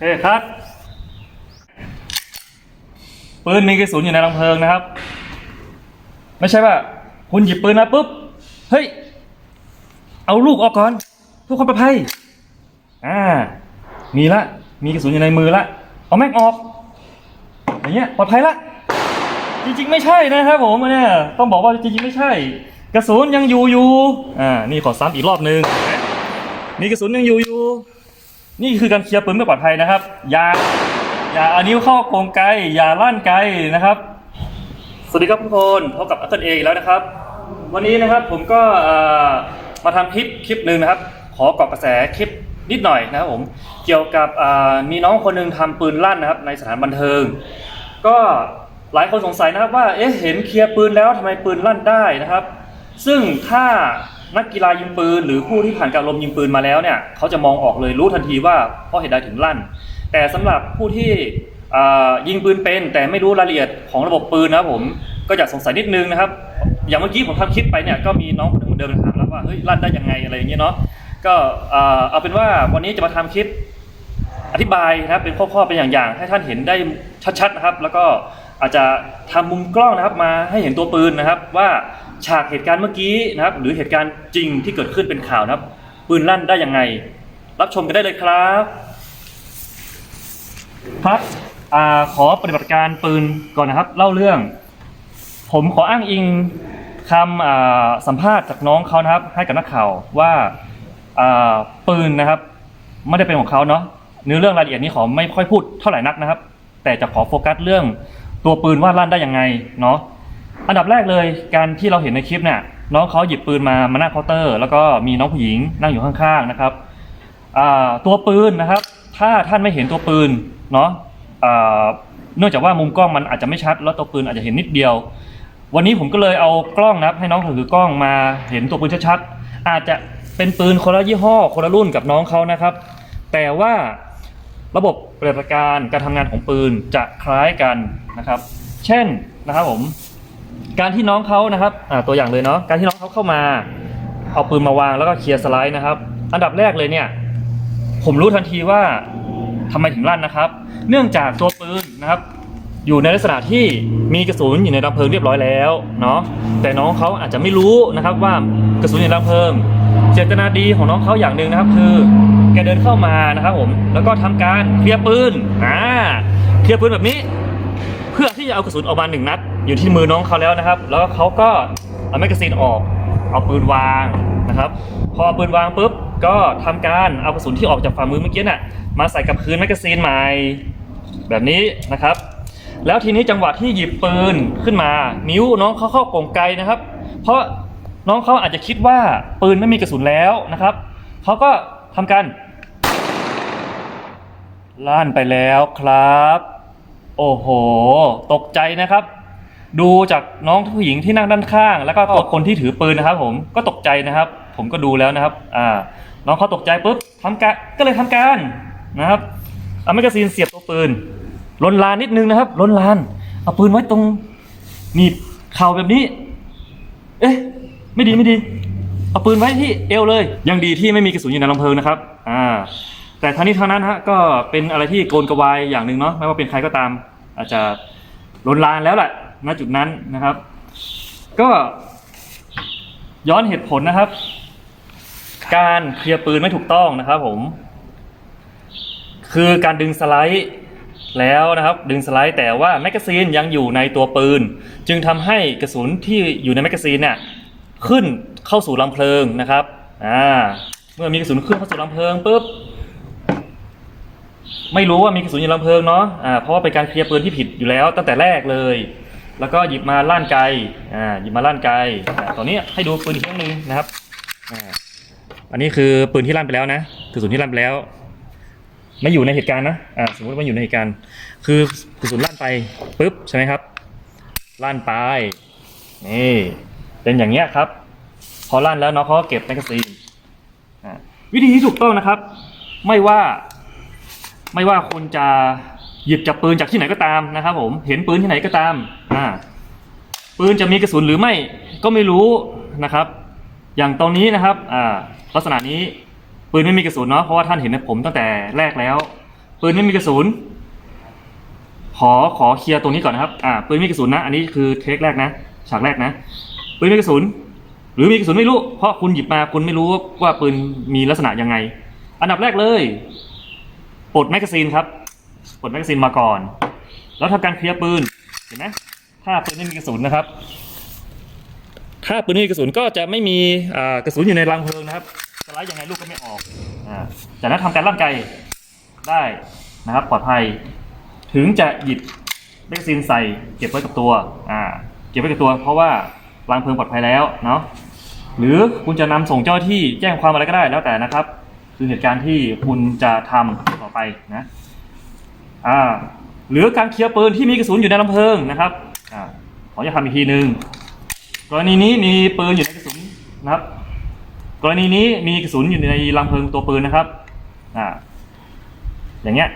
เฮ้ครับปืนมีกระสุนอยู่ในลำเพลิงนะครับ ไม่ใช่ว่า คุณหยิบปืนมาปุ๊บ เฮ้ย เอาลูกออกก่อนเพื่อความปลอดภัยอ่า มีละ มีกระสุนอยู่ในมือละ เอาแม็กออก อย่างเงี้ยปลอดภัยละ จริงๆ ไม่ใช่นะครับผมเนี่ยต้องบอกว่าจริงๆ ไม่ใช่ กระสุนยังอยู่อยู่ อ่า นี่ขอซ้ำอีกรอบหนึ่งนี่กระสุนยังอยู่อยู่ นี่คือการเคลียร์ปืนไม่ปลอดภัยนะครับ อย่า อย่าเอานิ้วเข้ากรงไกลอย่าลั่นไกลนะครับ สวัสดีครับทุกคนพบกับอัตเตอร์เอกแล้วนะครับ วันนี้นะครับผมก็มาทำคลิปคลิปหนึ่งนะครับ ขอเกาะกระแสคลิปนิดหน่อยนะครับผมเกี่ยวกับมีน้องคนหนึ่งทำปืนลั่นนะครับ ในสถานบันเทิง ก็หลายคนสงสัยนะครับว่าเอ๊ะเห็นเคลียร์ปืนแล้วทำไมปืนลั่นได้นะครับ ซึ่งถ้า นักกีฬายิงปืน หรือผู้ที่ผ่านการลมยิงปืนมาแล้วเนี่ยเขาจะมองออกเลยรู้ทันทีว่าเพราะเหตุใดถึงลั่น แต่สำหรับผู้ที่ยิงปืนเป็น แต่ไม่รู้รายละเอียดของระบบปืนนะครับผมก็อยากสงสัยนิดนึงนะครับ อย่างเมื่อกี้ผมทำคลิปไปเนี่ยก็มีน้องคนหนึงเดินมาถามแล้วว่าเฮ้ยลั่นได้ยังไงอะไรอย่างเงี้ยเนาะก็เอาเป็นว่าวันนี้จะมาทำคลิปอธิบายนะครับเป็นข้อๆเป็นอย่างๆ ให้ท่านเห็นได้ชัดๆนะครับ แล้วก็อาจจะทำมุมกล้องนะครับมาให้เห็นตัวปืนนะครับว่า ฉากเหตุการณ์เมื่อกี้นะครับ หรือเหตุการณ์จริงที่เกิดขึ้นเป็นข่าวนะครับ ปืนลั่นได้ยังไง รับชมกันได้เลยครับครับอขอปฏิบัติการปืนก่อนนะครับ เล่าเรื่อง ผมขออ้างอิงคำสัมภาษณ์จากน้องเขานะครับ ให้กับนักข่าวว่าปืนนะครับ ไม่ได้เป็นของเขาเนาะเนื้อเรื่องรายละเอียดนี้ขอไม่ค่อยพูดเท่าไหร่นักนะครับ แต่จะขอโฟกัสเรื่องตัวปืนว่าลั่นได้ยังไงเนาะ อันดับแรกเลยการที่เราเห็นในคลิปเนี่ยน้องเขาหยิบปืนมามาหน้าเคาน์เตอร์ แล้วก็มีน้องผู้หญิงนั่งอยู่ข้างๆนะครับตัวปืนนะครับ ถ้าท่านไม่เห็นตัวปืนเนาะเนื่องจากว่ามุมกล้องมันอาจจะไม่ชัด แล้วตัวปืนอาจจะเห็นนิดเดียว วันนี้ผมก็เลยเอากล้องนะครับให้น้องถือกล้องมาเห็นตัวปืนชัดๆอาจจะเป็นปืนคนละยี่ห้อคนละรุ่นกับน้องเขานะครับ แต่ว่าระบบปฏิบัติการการทำงานของปืนจะคล้ายกันนะครับ เช่นนะครับผม การที่น้องเขานะครับอ่าตัวอย่างเลยเนาะการที่น้องเขาเข้ามาเอาปืนมาวางแล้วก็เคลียร์สไลด์นะครับ อันดับแรกเลยเนี่ย ผมรู้ทันทีว่าทำไมถึงลั่นนะครับ เนื่องจากตัวปืนนะครับ อยู่ในลักษณะที่มีกระสุนอยู่ในลำเพลิงเรียบร้อยแล้วเนาะแต่น้องเขาอาจจะไม่รู้นะครับว่ากระสุนอยู่ในลำเพลิง เจตนาดีของน้องเขาอย่างหนึ่งนะครับ คือแกเดินเข้ามานะครับผมแล้วก็ทำการเคลียร์ปืนอ่าเคลียร์ปืนแบบนี้ ที่จะเอากระสุนออกมาหนึ่งนัด อยู่ที่มือน้องเขาแล้วนะครับ แล้วเขาก็เอาแมกกาซีนออกเอาปืนวางนะครับ พอเอาปืนวางปุ๊บก็ทำการเอากระสุนที่ออกจากฝ่ามือเมื่อกี้น่ะมาใส่กับคืนแมกกาซีนใหม่แบบนี้นะครับ แล้วทีนี้จังหวะที่หยิบปืนขึ้นมา นิ้วน้องเขาเข้ากล่องไกลนะครับ เพราะน้องเขาอาจจะคิดว่าปืนไม่มีกระสุนแล้วนะครับเขาก็ทำการลั่นไปแล้วครับ โอ้โห ตกใจนะครับ ดูจากน้องผู้หญิงที่นั่งด้านข้าง แล้วก็ตัวคนที่ถือปืนนะครับ ผมก็ตกใจนะครับ ผมก็ดูแล้วนะครับ อ่า น้องเขาตกใจปุ๊บทำการก็เลยทำการนะครับเอาแมกกาซีนเสียบตัวปืนลนลานนิดนึงนะครับลนลานเอาปืนไว้ตรงหนีบเข่าแบบนี้ เอ๊ะ ไม่ดีไม่ดี เอาปืนไว้ที่เอวเลย ยังดีที่ไม่มีกระสุนอยู่ในลำเพลิงนะครับ อ่า แต่ทั้งนี้ทั้งนั้นฮะก็เป็นอะไรที่โกลกระวายอย่างหนึ่งเนาะไม่ว่าเป็นใครก็ตาม อาจจะลนลานแล้วแหละณจุดนั้นนะครับ ก็ย้อนเหตุผลนะครับ การเคลียร์ปืนไม่ถูกต้องนะครับผม คือการดึงสไลด์แล้วนะครับ ดึงสไลด์แต่ว่าแมกกาซีนยังอยู่ในตัวปืน จึงทำให้กระสุนที่อยู่ในแมกกาซีนเนี่ยขึ้นเข้าสู่ลำเพลิงนะครับอ่าเมื่อมีกระสุนขึ้นเข้าสู่ลำเพลิงปุ๊บ ไม่รู้ว่ามีกระสุนอยู่ลำเพลิงเนาะอ่าเพราะว่าเป็นการเคลียร์ปืนที่ผิดอยู่แล้วตั้งแต่แรกเลย แล้วก็หยิบมาลั่นไกลอ่าหยิบมาลั่นไกลอ่าตอนนี้ให้ดูปืนอีกครั้งหนึ่งนะครับอ่าอันนี้คือปืนที่ลั่นไปแล้วนะกระสุนที่ลั่นไปแล้ว ไม่อยู่ในเหตุการณ์นะอ่าสมมติว่าอยู่ในเหตุการณ์ คือกระสุนลั่นไปปุ๊บใช่ไหมครับลั่นไปนี่เป็นอย่างเงี้ยครับ พอลั่นแล้วเน้องเขาก็เก็บแมกกาซีนอ่าวิธีที่ถูกต้องนะครับ ไม่ว่า ไม่ว่าคุณจะหยิบจับปืนจากที่ไหนก็ตามนะครับผมเห็นปืนที่ไหนก็ตามอ่าปืนจะมีกระสุนหรือไม่ก็ไม่รู้นะครับ อย่างตรงนี้นะครับอ่าลักษณะนี้ปืนไม่มีกระสุนเนาะเพราะว่าท่านเห็นผมตั้งแต่แรกแล้ว ปืนไม่มีกระสุนขอขอเคลียร์ตรงนี้ก่อนนะครับอ่าปืนไม่มีกระสุนนะ อันนี้คือเทคแรกนะฉากแรกนะปืนไม่มีกระสุน หรือมีกระสุนไม่รู้ เพราะคุณหยิบมาคุณไม่รู้ว่าปืนมีลักษณะยังไง อันดับแรกเลย ปลดแมกกาซีนครับปลดแมกกาซีนมาก่อน แล้วทำการเคลียร์ปืนเห็นไหมถ้าปืนไม่มีกระสุนนะครับ ถ้าปืนไม่มีกระสุนก็จะไม่มีกระสุนอยู่ในรังเพลิงนะครับสไลด์ยังไงลูกก็ไม่ออกอ่าจากนั้นทำการร่างกายได้นะครับ ปลอดภัย ถึงจะหยิบแมกกาซีนใส่เก็บไว้กับตัวอ่าเก็บไว้กับตัว เพราะว่ารังเพลิงปลอดภัยแล้วเนาะหรือคุณจะนำส่งเจ้าที่แจ้งความอะไรก็ได้แล้วแต่นะครับ คือเหตุการณ์ที่คุณจะทำต่อ ไปนะอ่าหรือการเคลียร์ปืนที่มีกระสุนอยู่ในลำเพลิงนะครับอ่าขอจะทำอีกทีหนึ่งกรณีนี้มีปืนอยู่ในกระสุนนะครับ กรณีนี้มีกระสุนอยู่ในลำเพลิงตัวปืนนะครับอ่าอย่างเงี้ย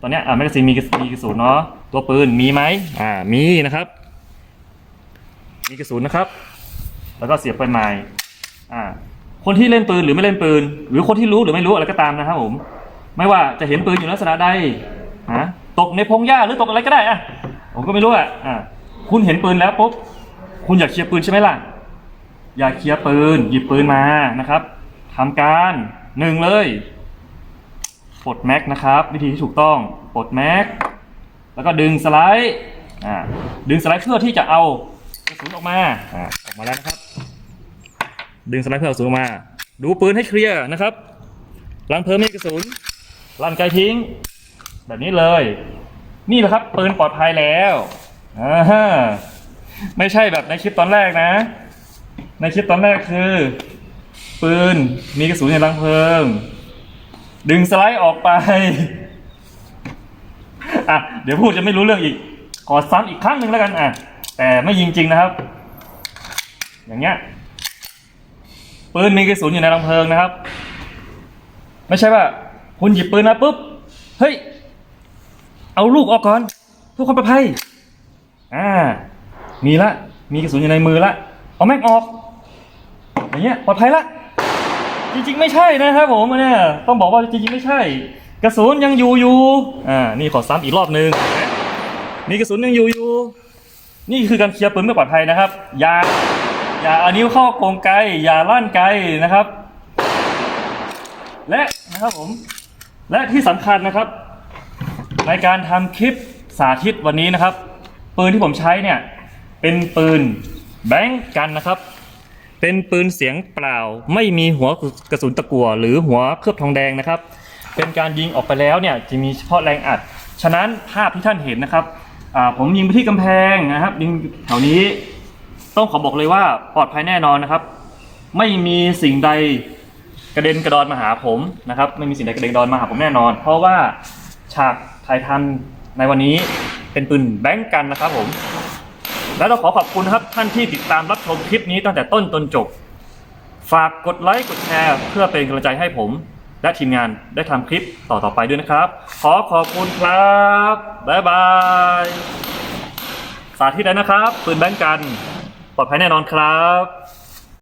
ตอนเนี้ยอ่าแมกกาซีนมีกระมีกระสุนเนาะตัวปืนมีไหมอ่ามีนะครับ มีกระสุนนะครับ แล้วก็เสียบปืนใหม่อ่าคนที่เล่นปืนหรือไม่เล่นปืน หรือคนที่รู้หรือไม่รู้อะไรก็ตามนะครับผม ไม่ว่าจะเห็นปืนอยู่ลักษณะใดฮะตกในพงหญ้าหรือตกอะไรก็ได้อะผมก็ไม่รู้อะอ่าคุณเห็นปืนแล้วปุ๊บคุณอยากเคลียร์ปืนใช่ไหมล่ะ อยากเคลียร์ปืน หยิบปืนมานะครับทำการหนึ่งเลยปลดแม็กนะครับ วิธีที่ถูกต้องปลดแม็กแล้วก็ดึงสไลด์อ่าดึงสไลด์เพื่อที่จะเอากระสุนออกมาอ่าออกมาแล้วนะครับ ดึงสไลด์เพื่อเอากระสุนออกมา ดูปืนให้เคลียร์นะครับลังเพลิงไม่มีกระสุน ลั่นไกลทิ้ง แบบนี้เลย นี่แหละครับปืนปลอดภัยแล้วอ่าฮะไม่ใช่แบบในคลิปตอนแรกนะ ในคลิปตอนแรกคือ ปืนมีกระสุนในลังเพลิง ดึงสไลด์ออกไปอะเดี๋ยวพูดจะไม่รู้เรื่องอีก ขอซ้ำอีกครั้งหนึ่งแล้วกันอะ แต่ไม่ยิงจริงนะครับ อย่างเงี้ยปืนมีกระสุนอยู่ในลำเพลิงนะครับ ไม่ใช่ว่า คุณหยิบปืนมาปุ๊บ เฮ้ย เอาลูกออกก่อนเพื่อความปลอดภัย อ่า มีละ มีกระสุนอยู่ในมือละ เอาแม็กออก อย่างเงี้ยปลอดภัยละ จริงๆ ไม่ใช่นะครับผมเนี่ย ต้องบอกว่าจริงๆ ไม่ใช่ กระสุนยังอยู่อยู่ อ่า นี่ขอซ้ำอีกรอบนึง มีกระสุนยังอยู่อยู่ นี่คือการเคลียร์ปืนไม่ปลอดภัยนะครับ อย่า อย่าเอานิ้วเข้าโกงไกลอย่าลั่นไกลนะครับ และนะครับผม และที่สำคัญนะครับ ในการทำคลิปสาธิตวันนี้นะครับ ปืนที่ผมใช้เนี่ย เป็นปืนแบงก์กันนะครับ เป็นปืนเสียงเปล่า ไม่มีหัวกระสุนตะกั่วหรือหัวเคลือบทองแดงนะครับ เป็นการยิงออกไปแล้วเนี่ยจะมีเฉพาะแรงอัด ฉะนั้นภาพที่ท่านเห็นนะครับผมยิงไปที่กำแพงนะครับยิงแถวนี้ต้องขอบอกเลยว่าปลอดภัยแน่นอนนะครับ ไม่มีสิ่งใด กระเด็นกระดอนมาหาผมนะครับไม่มีสิ่งใดกระเด็นกระดอนมาหาผมแน่นอน เพราะว่าฉากถ่ายทำในวันนี้เป็นปืนแบงก์กันนะครับผม และเราขอขอบคุณนะครับท่านที่ติดตามรับชมคลิปนี้ตั้งแต่ต้นจนจบ ฝากกดไลค์กดแชร์ เพื่อเป็นกำลังใจให้ผม และทีมงานได้ทำคลิปต่อๆไปด้วยนะครับ ขอขอบคุณครับบ๊ายบายสาธิตแล้วนะครับ ปืนแบงก์กัน ปลอดภัยแน่นอนครับ